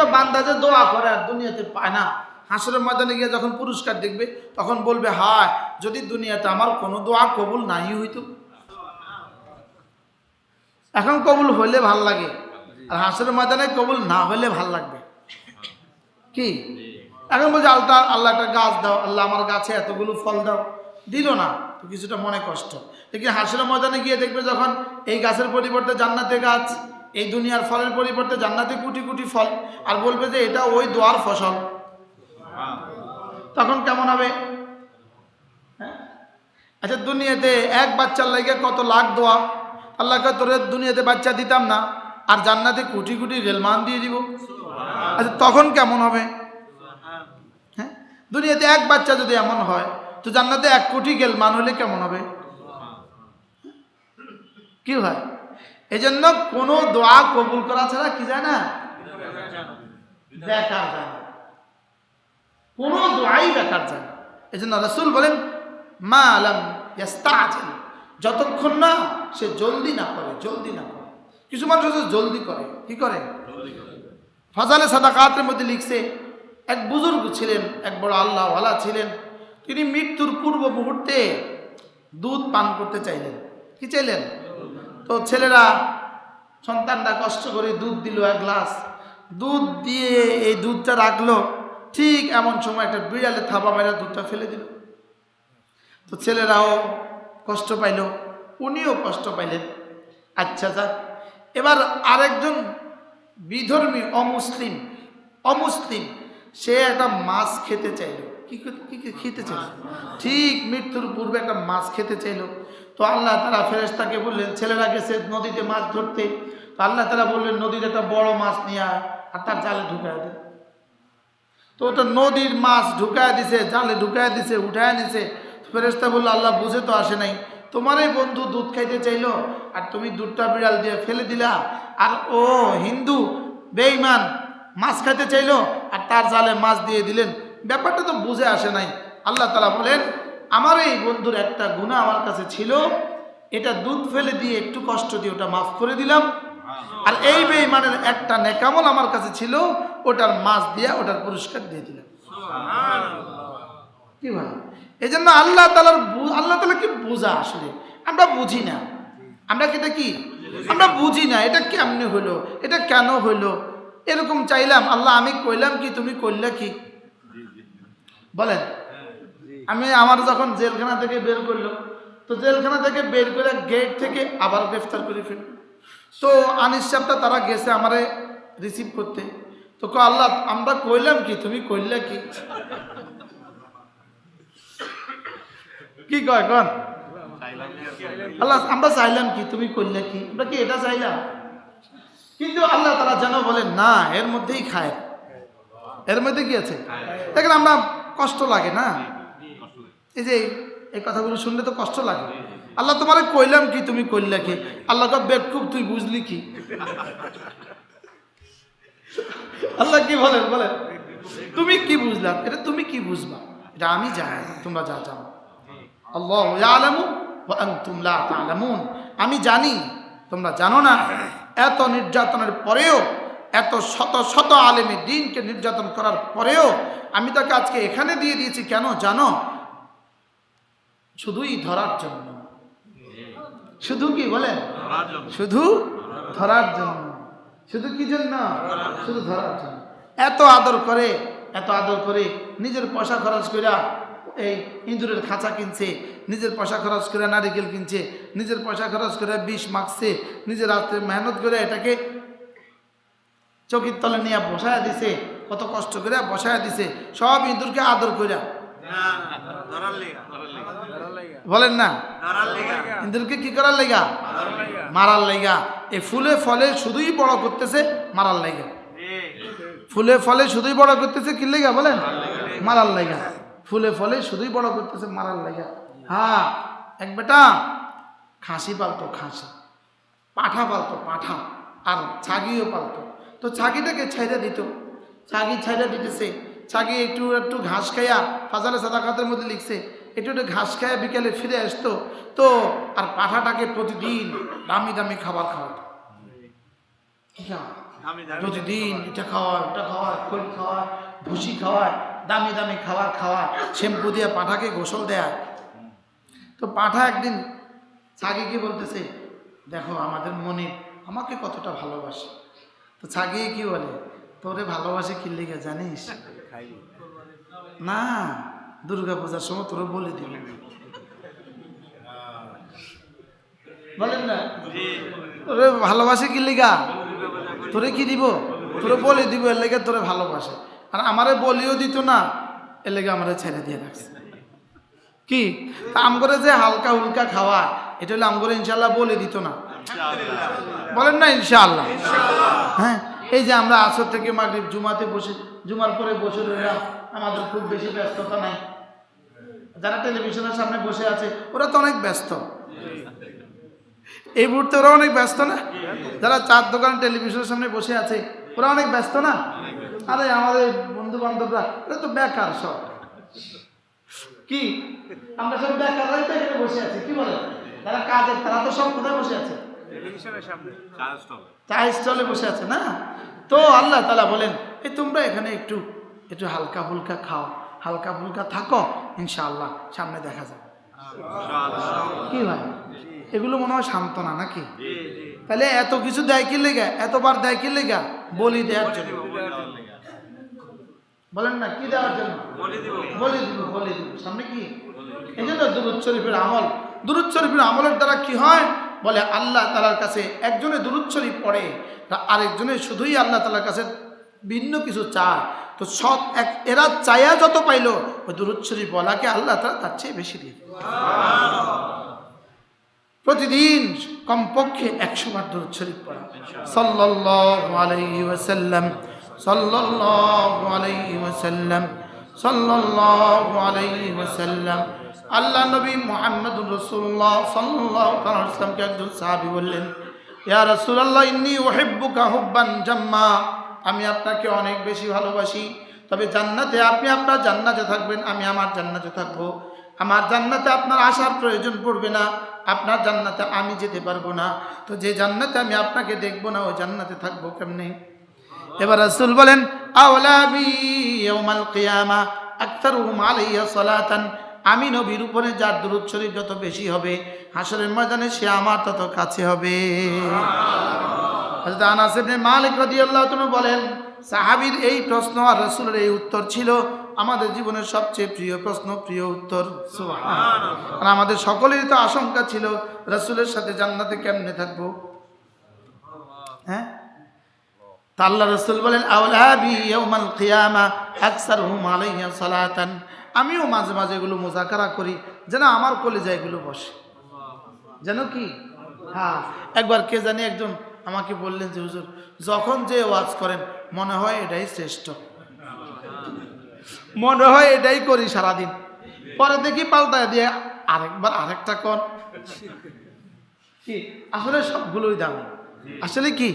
জন্য বান্দা যে দোয়া করে আর দুনিয়াতে পায় না। হাসরের ময়দানে গিয়ে যখন পুরস্কার দেখবে, তখন বলবে, হায়, যদি দুনিয়াতে আমার কোনো দোয়া কবুল নাই হইতো। এখন কবুল হইলে ভালো লাগে, আর হাসরের ময়দানে কবুল না হইলে ভালো লাগবে। কি? এখন বলছে, আল্লাহ আল্লাহ একটা গাছ দাও, আল্লাহ আমার গাছে এতগুলো ফল দাও। দিল না, তো কিছুটা মনে কষ্ট। দেখি হাসির ময়দানে গিয়ে দেখবে যখন এই গাছের পরিবর্তে জান্নাতে গাছ এই দুনিয়ার ফলের পরিবর্তে জান্নাতে কোটি কোটি ফল। আর বলবে যে এটা ওই দোয়ার ফসল। তখন কেমন হবে? হ্যাঁ? আচ্ছা দুনিয়াতে এক বাচ্চার লাগে কত লাখ দোয়া। আল্লাহকে তোরে দুনিয়াতে বাচ্চা দিতাম না আর জান্নাতে কোটি কোটি রেলমান দিয়ে দিব। আচ্ছা তখন কেমন হবে? হ্যাঁ? দুনিয়াতে এক বাচ্চা যদি এমন হয় তো জান্নাতে এক কোটি গেল মান হলে কেমন হবে? কি হয়? এই জন্য কোনো দোয়া কবুল করা ছাড়া কি যায় না? বেকার যায় না। কোনো দোয়াই বেকার যায় না। এই জন্য রসুল বলেন মা আলম ইয়াস্তাআজিল। যতক্ষণ না সে জলদি না করে জলদি না করে। কিছু মানুষ আছে জলদি করে। কি করে। ফজালে সাদাকাতের মধ্যে লিখছে এক বুজুর্গ ছিলেন এক বড় আল্লাহওয়ালা ছিলেন। তিনি মৃত্যুর পূর্ব মুহূর্তে দুধ পান করতে চাইলেন। কি চাইলেন? তো ছেলেরা সন্তানরা কষ্ট করে দুধ দিল এক গ্লাস। দুধ দিয়ে এই দুধটা রাখল ঠিক এমন সময় একটা বিড়ালে থাবা মেরা দুধটা ফেলে দিল। তো ছেলেরাও কষ্ট পাইল উনিও কষ্ট পাইলেন। আচ্ছা যাক এবার আরেকজন বিধর্মী অমুসলিম অমুসলিম সে একটা মাছ খেতে চাইলো। কি খেতে- কি কি খেতে চাইল? ঠিক মৃত্যুর পূর্বে একটা মাছ খেতে চাইলো। তো আল্লাহ তারা ফেরেশতাকে বললেন, ছেলেরা গেছে নদীতে মাছ ধরতে। তো আল্লাহ তারা বললেন, নদীতে একটা বড় মাছ নিয়ে আর তার জালে ঢুকায় দেয় তো ওটা নদীর মাছ ঢুকায় দিছে, জালে ঢুকায় দিছে, উঠায় নিছে। ফেরেস্তা বলল, আল্লাহ বুঝে তো আসে নাই। তোমারই বন্ধু দুধ খাইতে চাইলো আর তুমি দুধটা বিড়াল দিয়ে ফেলে দিলা। আর ও হিন্দু, বেঈমান, মাছ খাইতে চাইলো আর তার জালে মাছ দিয়ে দিলেন। ব্যাপারটা তো বুঝে আসে নাই। আল্লাহ তালা বলেন আমার এই বন্ধুর একটা গুণা আমার কাছে ছিল এটা দুধ ফেলে দিয়ে একটু কষ্ট দিয়ে ওটা মাফ করে দিলাম। আর এই বেঈমানের একটা নেকামল আমার কাছে ছিল ওটার মাছ দিয়ে ওটার পুরস্কার দিয়ে দিলাম। কি ভাই এই জন্য আল্লাহ তালার আল্লাহ তালা কি বোঝা আসলে? আমরা বুঝি না। আমরা কি এটা কি? আমরা বুঝি না এটা কেমনে হলো? এটা কেন হলো? এরকম চাইলাম আল্লাহ আমি কইলাম কি তুমি করলে কি? বলেন। আমি আমার যখন জেলখানা থেকে বের করল তো জেলখানা থেকে বের করে গেট থেকে আবার গ্রেফতার করে ফেলল। তো আনিস সাহেবটা তারা গেছে আমারে রিসিভ করতে। তো কয়, আল্লাহ আমরা কইলাম কি? তুমি কইলে কি? কি কয় কন? আল্লাহ আমরা চাইলাম কি? তুমি করলে কি? আমরা কি এটা চাইলাম? কিন্তু আল্লাহ তারা যেন বলেন না এর মধ্যেই খায় এর মধ্যে কি আছে? দেখেন আমরা কষ্ট লাগে না। এই যে, এই কথাগুলো শুনলে তো কষ্ট লাগে। আল্লাহ তোমার কইলাম কি, তুমি করলে কি? আল্লাহ বেকুব তুই বুঝলি কি? আল্লাহ কি বলেন বলেন? তুমি কি বুঝলাম এটা তুমি কি বুঝবা? এটা আমি জানি, তোমরা যা জানো। আল্লাহ ইয়ালামু ওয়া আনতুম লা তা'লামুন। আমি জানি, তোমরা জানো না, এত নির্যাতনের পরেও, এত শত শত আলেমে দিনকে নির্যাতন করার পরেও, আমি তাকে আজকে এখানে দিয়ে দিয়েছি। কেন? জানো? শুধুই ধরার জন্য। শুধু কি বলেন শুধু ধরার জন্য। শুধু কি জন্য? শুধু ধরার জন্য। এত আদর করে এত আদর করে নিজের পয়সা খরচ করে এই ইঁদুরের খাঁচা কিনছে নিজের পয়সা খরচ করে নারিকেল কিনছে নিজের পয়সা খরচ করে বিষ মাখছে নিজের রাত্রে মেহনত করে এটাকে চকির তলে নিয়ে বসায় দিছে কত কষ্ট করে বসায় দিছে সব ইঁদুরকে আদর করে বলেন না। ইঁদুরকে কি করার লেগা? মারার লেগা। এই ফুলে ফলে শুধুই বড় করতেছে, মারার লেগা। ফুলে ফলে শুধুই বড় করতেছে, কি লেগা বলেন? মারার লেগা। ফুলে ফলে শুধুই বড় করতেছে, মারার লেগা। হ্যাঁ এক বেটা, খাসি পালতো, খাসি। পাঠা পালতো, পাঠা। আর ছাগিও পালতো। তো ছাগিটাকে ছেড়ে দিত। ছাগি ছেড়ে দিতেছে। ছাগি একটু একটু ঘাস খাইয়া ফাজালে সাদাকাতের মধ্যে লিখছে একটু একটু ঘাস খাইয়া বিকেলে ফিরে আসতো তো আর পাঠাটাকে প্রতিদিন দামি দামি খাবার খাওয়াতো। খাওয়া? প্রতিদিন এটা খাওয়ায় ওটা খাওয়ায় খোল খাওয়ায় ভুসি খাওয়ায় দামি দামি খাবার খাওয়ায় শ্যাম্পু দিয়ে পাঠাকে গোসল দেয়। তো পাঠা একদিন ছাগিকে বলতেছে দেখো আমাদের মনে আমাকে কতটা ভালোবাসে। তো ছাগিয়ে কি বলে তোরে ভালোবাসে কি লেগে জানিস? না দুর্গা পূজার সময় তোরে বলে দিবি। বলেন না? তোরে ভালোবাসে কি লিগা? তোরে কি দিব? তোরে বলে দিব এর লেগে তোরে ভালোবাসে। আর আমারে বলিও দিত না এর লেগে আমারে ছেড়ে দিয়ে রাখছে। কি? তা আমগরে যে হালকা হুলকা খাওয়া এটা হলে আমগরে ইনশাল্লাহ বলে দিত না। বলেন না ইনশাআল্লাহ। হ্যাঁ? এই যে আমরা আসর থেকে মাগরিব জুমাতে বসে, জুমার পরে বসে রইলাম, আমাদের খুব বেশি ব্যস্ততা নাই। যারা টেলিভিশনের সামনে বসে আছে, ওরা তো অনেক ব্যস্ত। এই মুহূর্তে ওরা অনেক ব্যস্ত না? যারা চার দোকান টেলিভিশনের সামনে বসে আছে, ওরা অনেক ব্যস্ত না? আরে আমাদের বন্ধু বান্ধবরা এরা তো বেকার সব। কি? আমরা সব বেকার বসে আছি, কি বলে যারা কাজের, তারা তো সব কোথায় বসে আছে? চা স্টলে। বসে আছে না? তো আল্লাহ তালা বলেন এই তোমরা এখানে একটু একটু হালকা ফুলকা খাও। হালকা ফুলকা থাকো ইনশাআল্লাহ সামনে দেখা যাবে। কি ভাই? এগুলো মনে হয় সান্ত্বনা নাকি? তাহলে এত কিছু দেয় কি লেগা? এতবার দেয় কি লেগা? বলি দেওয়ার জন্য। বলেন না কি দেওয়ার জন্য? বলি দিব। বলি দিব সামনে কি? এই জন্য দুরুদ শরীফের আমল দুরুদ শরীফের আমলের দ্বারা কি হয়? বলে আল্লাহ তালার কাছে একজনে দুরুদ শরীফ পড়ে আর আরেকজনে শুধুই আল্লাহ তালার কাছে ভিন্ন কিছু চায়। তো সব এক এরা চায়া যত পাইলো, ওই দুরুদ শরীফ বলাকে আল্লাহ তালা তার চেয়ে বেশি দিয়ে দেয়। প্রতিদিন কমপক্ষে একশো বার দরুদ শরীফ পড়া। সাল্লাল্লাহু আলাইহি ওয়াসাল্লাম, সাল্লাল্লাহু আলাইহি ওয়াসাল্লাম, সাল্লাল্লাহু আলাইহি ওয়াসাল্লাম। আল্লাহ নবী মোহাম্মদ রাসূলুল্লাহ সাল্লাল্লাহু আলাইহি একজন সাহাবী বললেন, ইয়া রাসূলুল্লাহ, ইন্নি উহিব্বুকা হুব্বান জাম্মা। আমি আপনাকে অনেক বেশি ভালোবাসি, তবে জান্নাতে আপনি আপনার জান্নাতে থাকবেন, আমি আমার জান্নাতে থাকব। আমার জান্নাতে আপনার আসার প্রয়োজন পড়বে না, আপনার জান্নাতে আমি যেতে পারব না। তো যে জান্নাতে আমি আপনাকে দেখব না ওই জান্নাতে থাকব কেমনে? এবার রাসূল বলেন আওলাবি ইয়াউমাল কিয়ামা, আকতারুহুম আলাইয়া সালাতান। আমি নবীর উপরে যার দুরূদ শরীফ যত বেশি হবে হাসরের ময়দানে সে আমার তত কাছে হবে। হযরত আনাস ইবনে মালিক রাদিয়াল্লাহু তাআলা বলেন সাহাবীর এই প্রশ্ন আর রাসূলের এই উত্তর ছিল আমাদের জীবনের সবচেয়ে প্রিয় প্রশ্ন প্রিয় উত্তর। আর আমাদের সকলেরই তো আশঙ্কা ছিল রাসূলের সাথে জান্নাতে কেমনে থাকব? হ্যাঁ? তা আল্লাহ রসুল বলেন আউলাবি ইয়াউমাল কিয়ামা আকসারহুম আলাইয়া সালাতান। আমিও মাঝে মাঝে এগুলো মোজাকারা করি, যেন আমার কলেজা এগুলো বসে। যেন কি? হ্যাঁ। একবার কে জানি একজন আমাকে বললেন যে, হুজুর, যখন যে ওয়াজ করেন, মনে হয় এটাই শ্রেষ্ঠ। মনে হয় এটাই করি সারাদিন। পরে দেখি পাল্টায় দিয়ে আরেকবার আরেকটা কর। কি? আসলে সবগুলোই দামি। আসলে কি?